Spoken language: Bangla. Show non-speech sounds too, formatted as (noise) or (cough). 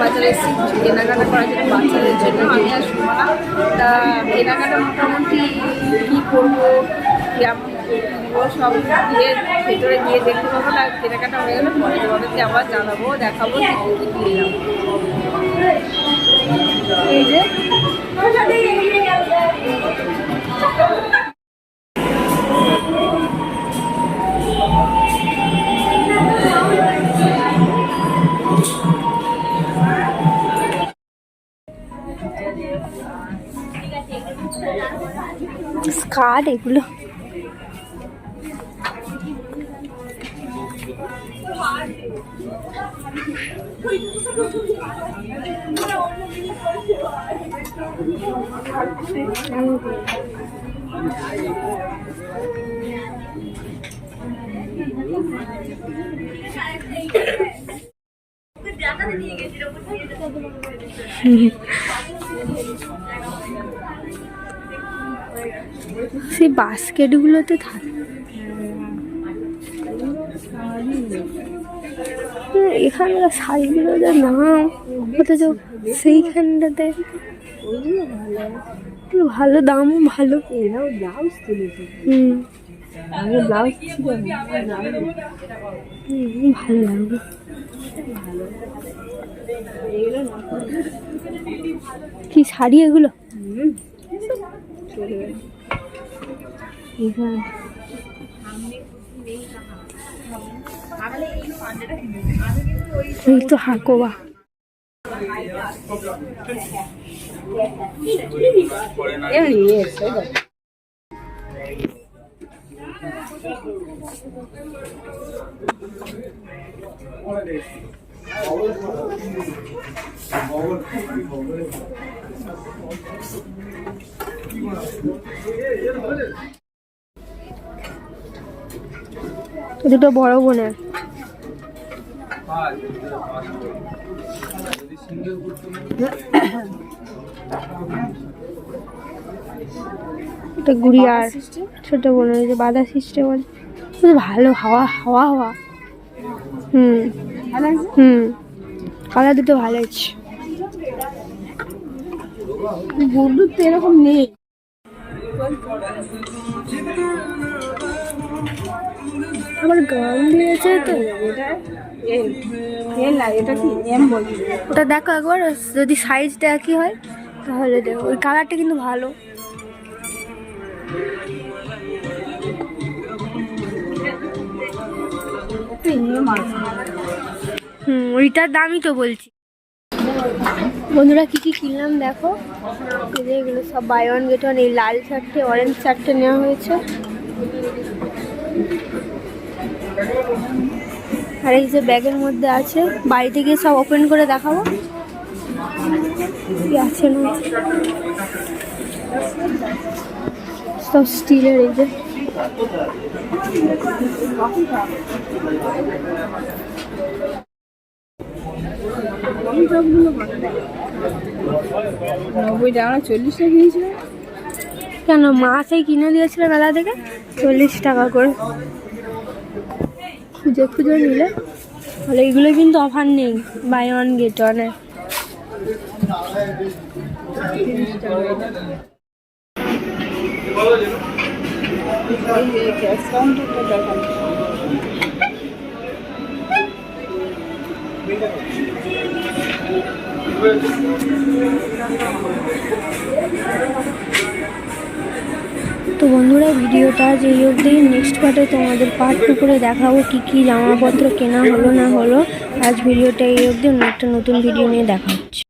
বাজারে এসেছি কিছু কেনাকাটা করার জন্য বাচ্চাদের জন্য আমি আর সুমনা তা কেনাকাটা মোটামুটি কী করব কেমন সব গিয়ে ভেতরে গিয়ে দেখতে পাবো না কেনাকাটা হয়ে গেলে পরে তোমাদেরকে আবার জানাব দেখাবো কী কিনলাম এই যে স্কার্ট এগুলো। (laughs) (laughs) সেই বাস্কেটগুলোতে থাকে। এখানকার শাড়িগুলো যা নাম অথচ সেইখানটাতে ভালো দামও ভালো। ভালো লাগবে। কি শাড়ি এগুলো? এখানে এই তো হাকোবা দুটো বড় বোনের। এটা গুড়িয়ার, ছোট বোনের যে বাধা সিস্টেম আছে ভালো, হাওয়া হাওয়া হাওয়া। হুম হুম, কালার দুটো ভালো আছে বন্ধুর তো এরকম নেই। আবার গান দিয়েছে তো। ওটা দেখো একবার যদি সাইজটা একই হয় তাহলে দেখো। ওই কালারটা কিন্তু ভালো। হুম ওইটার দামই তো বলছি। বন্ধুরা কি কি কিনলাম দেখো? এগুলো সব বাই ওয়ান গেট ওয়ান এই লাল চারটে অরেঞ্জ চারটে নেওয়া হয়েছে। আর এই যে ব্যাগের মধ্যে আছে বাড়িতে গিয়ে সব ওপেন করে দেখাবো। কি আছে না সব স্টিলের এই যে। নব্বই টাকা চল্লিশ টাকা কেন মাছেই কিনে দিয়েছিল মেলা থেকে? চল্লিশ টাকা করে। খুঁজে খুঁজে নিলে। তাহলে এগুলো কিন্তু অফার নেই বাই ওয়ান গেট ওয়ানে কাউন্টারটা দরকার তো বন্ধুরা, ভিডিওটা যে অবধি নেক্সট পার্টে তোমাদের পার্ট টু করে দেখাবো কী কী জামাপত্র কেনা হলো না হলো। আজ ভিডিওটা এই অবধি, অন্য একটা নতুন ভিডিও নিয়ে দেখা হচ্ছে।